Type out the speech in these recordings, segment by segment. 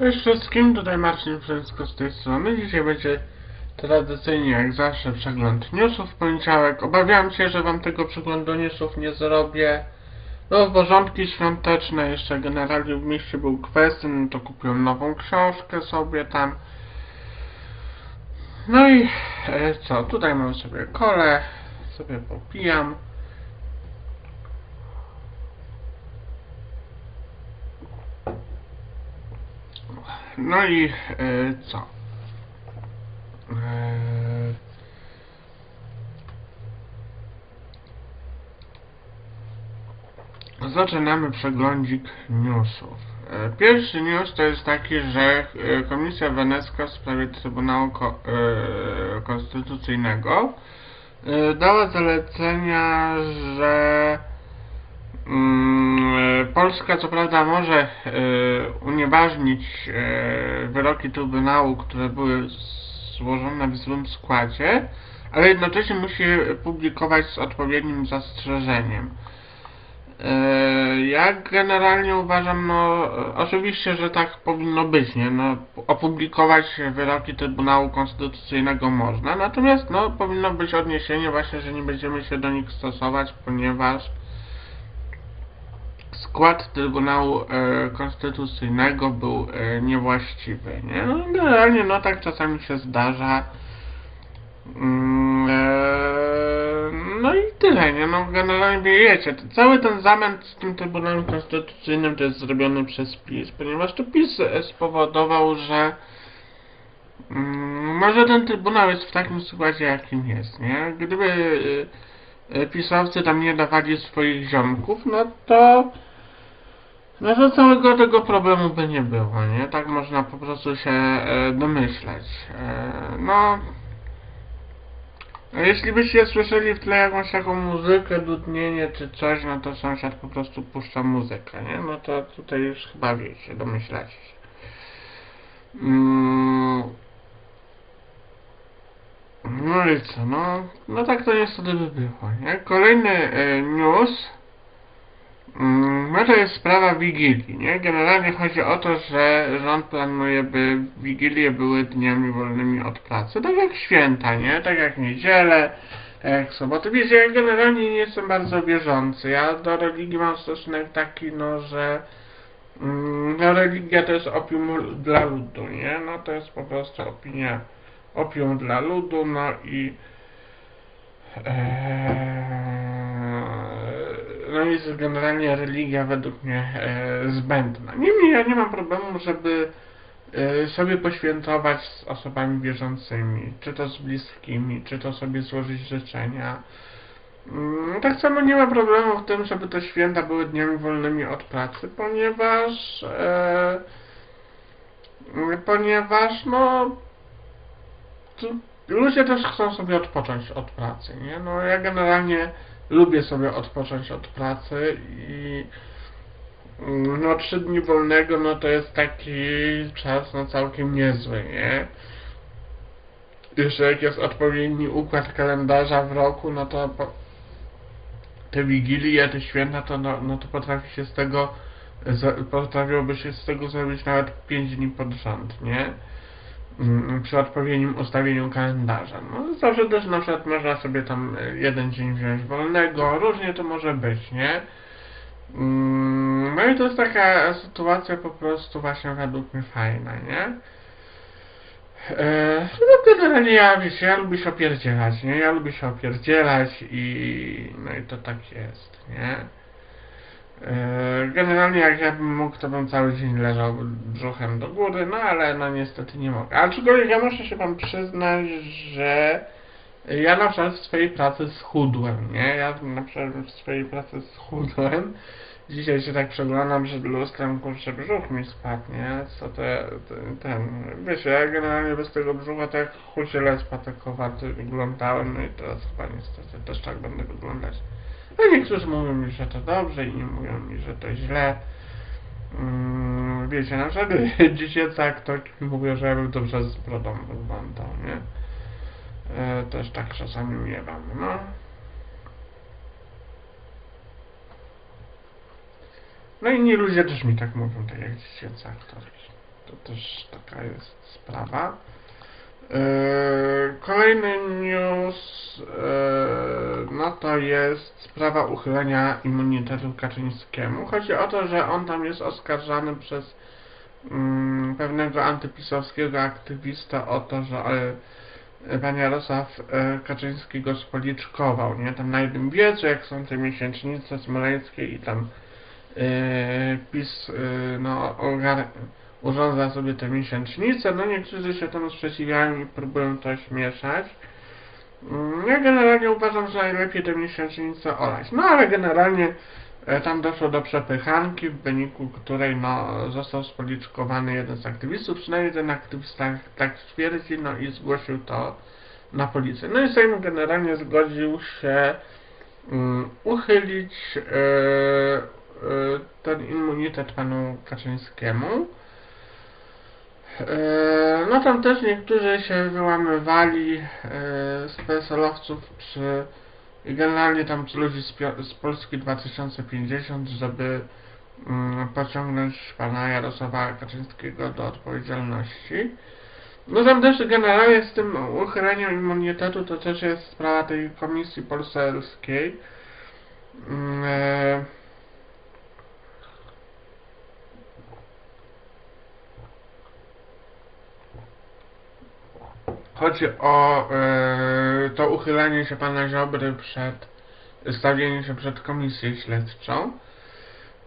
Cześć wszystkim, tutaj Marcin Wszystko z tej strony. Dzisiaj będzie tradycyjnie jak zawsze przegląd newsów w poniedziałek. Obawiam się, że wam tego przeglądu newsów nie zrobię. No, porządki świąteczne, jeszcze generalnie w mieście był kwestii, no to kupiłem nową książkę sobie tam. No i e, co, tutaj mam sobie kole, sobie popijam. No i e, co? E, zaczynamy przeglądzik newsów. E, pierwszy news to jest taki, że e, Komisja Wenecka w sprawie Trybunału e, Konstytucyjnego dała zalecenia, że Polska co prawda może e, unieważnić e, wyroki Trybunału, które były złożone w złym składzie, ale jednocześnie musi publikować z odpowiednim zastrzeżeniem. E, Ja generalnie uważam, no e, oczywiście, że tak powinno być, nie? No, opublikować wyroki Trybunału Konstytucyjnego można, natomiast no, powinno być odniesienie właśnie, że nie będziemy się do nich stosować, ponieważ skład Trybunału e, Konstytucyjnego był e, niewłaściwy, nie? No, generalnie, no tak czasami się zdarza. Mm, e, no i tyle, nie? No generalnie wiecie, cały ten zamęt z tym Trybunałem Konstytucyjnym to jest zrobiony przez PiS, ponieważ to PiS e, spowodował, że mm, może ten Trybunał jest w takim składzie, jakim jest, nie? Gdyby e, e, pisowcy tam nie dawali swoich ziomków, no to no to całego tego problemu by nie było, nie? Tak można po prostu się e, domyśleć. E, no... Jeśli byście słyszeli w tle jakąś taką muzykę, dudnienie czy coś, no to sąsiad po prostu puszcza muzykę, nie? No to tutaj już chyba wiecie, domyślacie się. Mm. No i co, no, no tak to niestety by było, nie? Kolejny e, news, no to jest sprawa Wigilii, nie? Generalnie chodzi o to, że rząd planuje, by Wigilie były dniami wolnymi od pracy, tak jak święta, nie? Tak jak niedzielę, tak jak soboty. Wiecie, ja generalnie nie jestem bardzo wierzący, ja do religii mam stosunek taki, no, że mm, no, religia to jest opium dla ludu, nie? No to jest po prostu opinia opium dla ludu, no i eee, no jest generalnie religia według mnie e, zbędna. Niemniej ja nie mam problemu, żeby e, sobie poświętować z osobami wierzącymi, czy to z bliskimi, czy to sobie złożyć życzenia. Mm, Tak samo nie ma problemu w tym, żeby te święta były dniami wolnymi od pracy, ponieważ e, ponieważ no ludzie też chcą sobie odpocząć od pracy, nie? No ja generalnie lubię sobie odpocząć od pracy i mm, no trzy dni wolnego, no to jest taki czas no całkiem niezły, nie? Jeszcze jak jest odpowiedni układ kalendarza w roku, no to te wigilie, te święta, to no, no to potrafi się z tego potrafiłoby się z tego zrobić nawet 5 dni pod rząd, nie? Mm, przy odpowiednim ustawieniu kalendarza. No zawsze też na przykład można sobie tam e, jeden dzień wziąć wolnego, różnie to może być, nie? Mm, No i to jest taka sytuacja po prostu właśnie według mnie fajna, nie? E, no generalnie ja, wiecie, ja lubię się opierdzielać, nie? Ja lubię się opierdzielać i no i to tak jest, nie? E, Generalnie jak ja bym mógł, to bym cały dzień leżał brzuchem do góry, no ale no niestety nie mogę. Aczkolwiek ja muszę się wam przyznać, że ja na przykład w swojej pracy schudłem, nie? Ja na przykład w swojej pracy schudłem. Dzisiaj się tak przeglądam przed lustrem, kurczę, brzuch mi spadł, nie? Co to, to ten, wiecie, ja generalnie bez tego brzucha tak jak husielec patekowaty wyglądałem, no i teraz chyba niestety też tak będę wyglądać. No niektórzy mówią mi, że to dobrze, inni mówią mi, że to źle. Mm, wiecie, na przykład dziecięce aktorki mówią, że ja bym dobrze z brodą wyglądał, nie? E, też tak czasami miewam, no. No inni ludzie też mi tak mówią, tak jak dziecięce aktorki. To też taka jest sprawa. Yy, Kolejny news, yy, no to jest sprawa uchylenia immunitetu Kaczyńskiemu. Chodzi o to, że on tam jest oskarżany przez mm, pewnego antypisowskiego aktywista o to, że e, pan Jarosław e, Kaczyński go spoliczkował, nie? Tam na jednym wiecu, jak są te miesięcznice smoleńskie i tam e, PiS e, no, ogar- urządza sobie te miesięcznice, no niektórzy się temu sprzeciwiają i próbują to śmieszać. Mm, Ja generalnie uważam, że najlepiej te miesięcznice olać. No ale generalnie e, tam doszło do przepychanki, w wyniku której no, został spoliczkowany jeden z aktywistów, przynajmniej ten aktywista tak twierdzi, no i zgłosił to na policję. No i Sejm generalnie zgodził się mm, uchylić e, e, ten immunitet panu Kaczyńskiemu. E, No tam też niektórzy się wyłamywali e, z PSL-owców czy i generalnie tam ludzi z, Polski 2050, żeby mm, pociągnąć pana Jarosława Kaczyńskiego do odpowiedzialności. No tam też generalnie z tym uchyleniem immunitetu to też jest sprawa tej komisji poselskiej. Mm, e, Chodzi o e, to uchylenie się pana Ziobry przed stawieniem się przed komisją śledczą.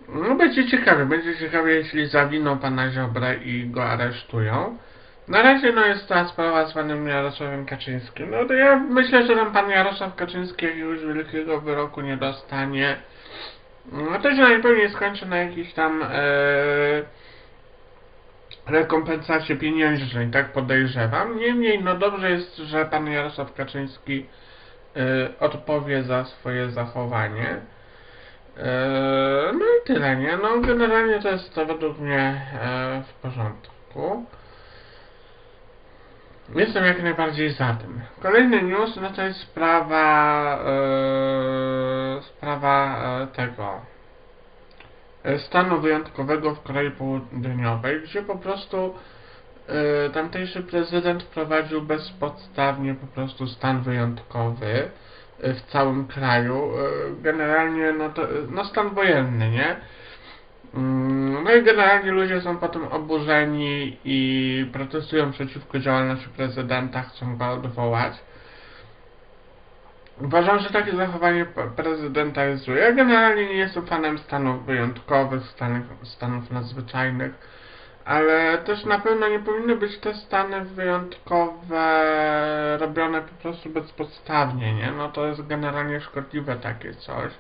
No będzie ciekawie, będzie ciekawie jeśli zawiną pana Ziobrę i go aresztują. Na razie no jest ta sprawa z panem Jarosławem Kaczyńskim. No to ja myślę, że tam pan Jarosław Kaczyński jakiegoś wielkiego wyroku nie dostanie. No się najpewniej skończy na jakiejś tam e, rekompensacie pieniężnej, tak podejrzewam. Niemniej, no dobrze jest, że pan Jarosław Kaczyński y, odpowie za swoje zachowanie. Y, no i tyle, nie? No generalnie to jest to według mnie y, w porządku. Jestem jak najbardziej za tym. Kolejny news, no to jest sprawa y, sprawa y, tego e, stanu wyjątkowego w Korei Południowej, gdzie po prostu e, tamtejszy prezydent wprowadził bezpodstawnie po prostu stan wyjątkowy e, w całym kraju. E, generalnie no, to, no stan wojenny, nie? Mm, No i generalnie ludzie są potem oburzeni i protestują przeciwko działalności prezydenta, chcą go odwołać. Uważam, że takie zachowanie prezydenta jest złe. Ja generalnie nie jestem fanem stanów wyjątkowych, stanów, stanów nadzwyczajnych, ale też na pewno nie powinny być te stany wyjątkowe robione po prostu bezpodstawnie, nie? No to jest generalnie szkodliwe takie coś.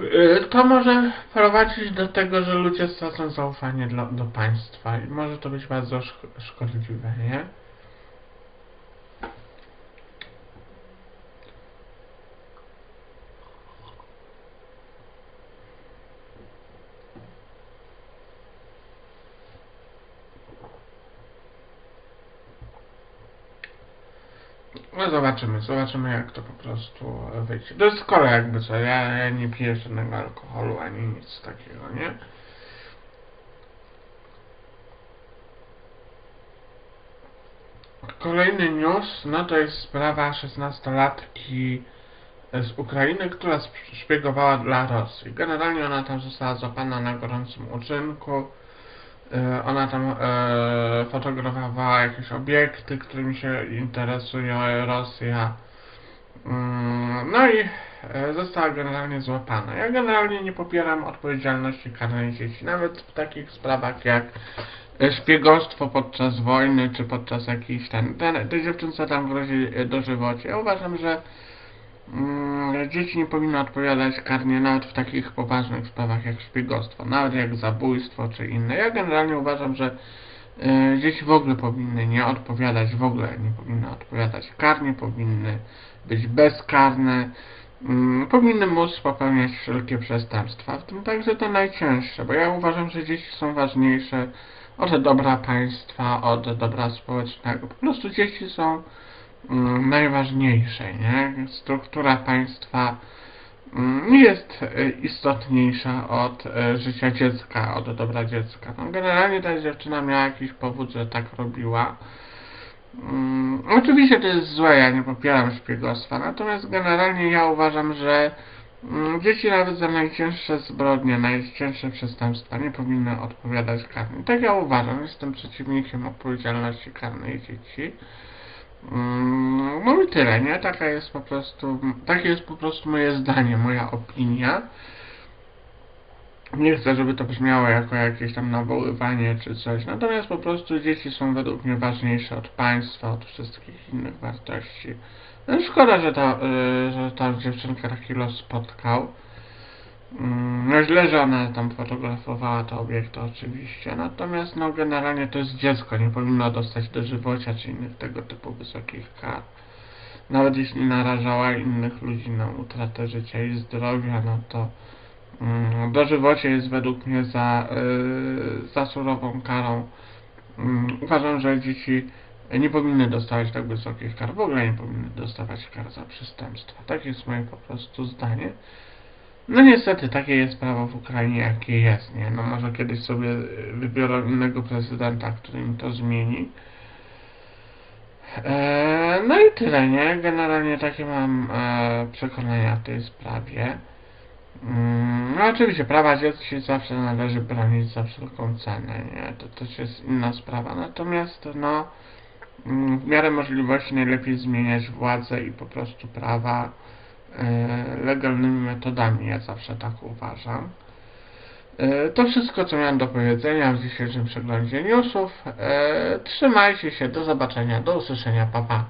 Yy, To może prowadzić do tego, że ludzie stracą zaufanie dla, do państwa i może to być bardzo szk- szkodliwe, nie? No zobaczymy, zobaczymy jak to po prostu wyjdzie. To jest kola jakby co, ja, ja nie piję żadnego alkoholu ani nic takiego, nie? Kolejny news, no to jest sprawa 16-latki z Ukrainy, która szpiegowała dla Rosji. Generalnie ona tam została złapana na gorącym uczynku. E, Ona tam e, fotografowała jakieś obiekty, którymi się interesuje Rosja. Mm, No i e, została generalnie złapana. Ja generalnie nie popieram odpowiedzialności karnej dzieci, nawet w takich sprawach jak szpiegostwo podczas wojny, czy podczas jakiejś ten, ten tej dziewczynce tam grozi dożywocie. Ja uważam, że Dzieci nie powinny odpowiadać karnie nawet w takich poważnych sprawach jak szpiegostwo, nawet jak zabójstwo czy inne. Ja generalnie uważam, że e, dzieci w ogóle powinny nie odpowiadać, w ogóle nie powinny odpowiadać karnie, powinny być bezkarne, mm, powinny móc popełniać wszelkie przestępstwa, w tym także te najcięższe, bo ja uważam, że dzieci są ważniejsze od dobra państwa, od dobra społecznego. Po prostu dzieci są mm, najważniejsze, nie? Struktura państwa mm, jest e, istotniejsza od e, życia dziecka, od dobra dziecka. No, generalnie ta dziewczyna miała jakiś powód, że tak robiła. Mm, oczywiście to jest złe, ja nie popieram szpiegostwa, natomiast generalnie ja uważam, że dzieci nawet za najcięższe zbrodnie, najcięższe przestępstwa nie powinny odpowiadać karnie. Tak ja uważam, jestem przeciwnikiem odpowiedzialności karnej dzieci. Mm, No i tyle, nie? Taka jest po prostu, takie jest po prostu moje zdanie, moja opinia. Nie chcę, żeby to brzmiało jako jakieś tam nawoływanie czy coś. Natomiast po prostu dzieci są według mnie ważniejsze od państwa, od wszystkich innych wartości. No szkoda, że ta, y, że ta dziewczynka taki los spotkał. Mm, No źle, że ona tam fotografowała te obiekty oczywiście, natomiast no generalnie to jest dziecko, nie powinno dostać dożywocia czy innych tego typu wysokich kar. Nawet jeśli narażała innych ludzi na utratę życia i zdrowia, no to mm, dożywocie jest według mnie za, y, za surową karą. Mm, Uważam, że dzieci nie powinny dostawać tak wysokich kar, w ogóle nie powinny dostawać kar za przestępstwa. Tak jest moje po prostu zdanie. No niestety, takie jest prawo w Ukrainie, jakie jest, nie? No może kiedyś sobie y, wybiorą innego prezydenta, który im to zmieni. Eee, no i tyle, nie? Generalnie takie mam e, przekonania w tej sprawie. Mm, no oczywiście, prawa dzieci zawsze należy bronić za wszelką cenę, nie? To też jest inna sprawa. Natomiast, no, mm, w miarę możliwości najlepiej zmieniać władzę i po prostu prawa legalnymi metodami, ja zawsze tak uważam. E, To wszystko, co miałem do powiedzenia w dzisiejszym przeglądzie newsów. E, Trzymajcie się, do zobaczenia, do usłyszenia, pa pa.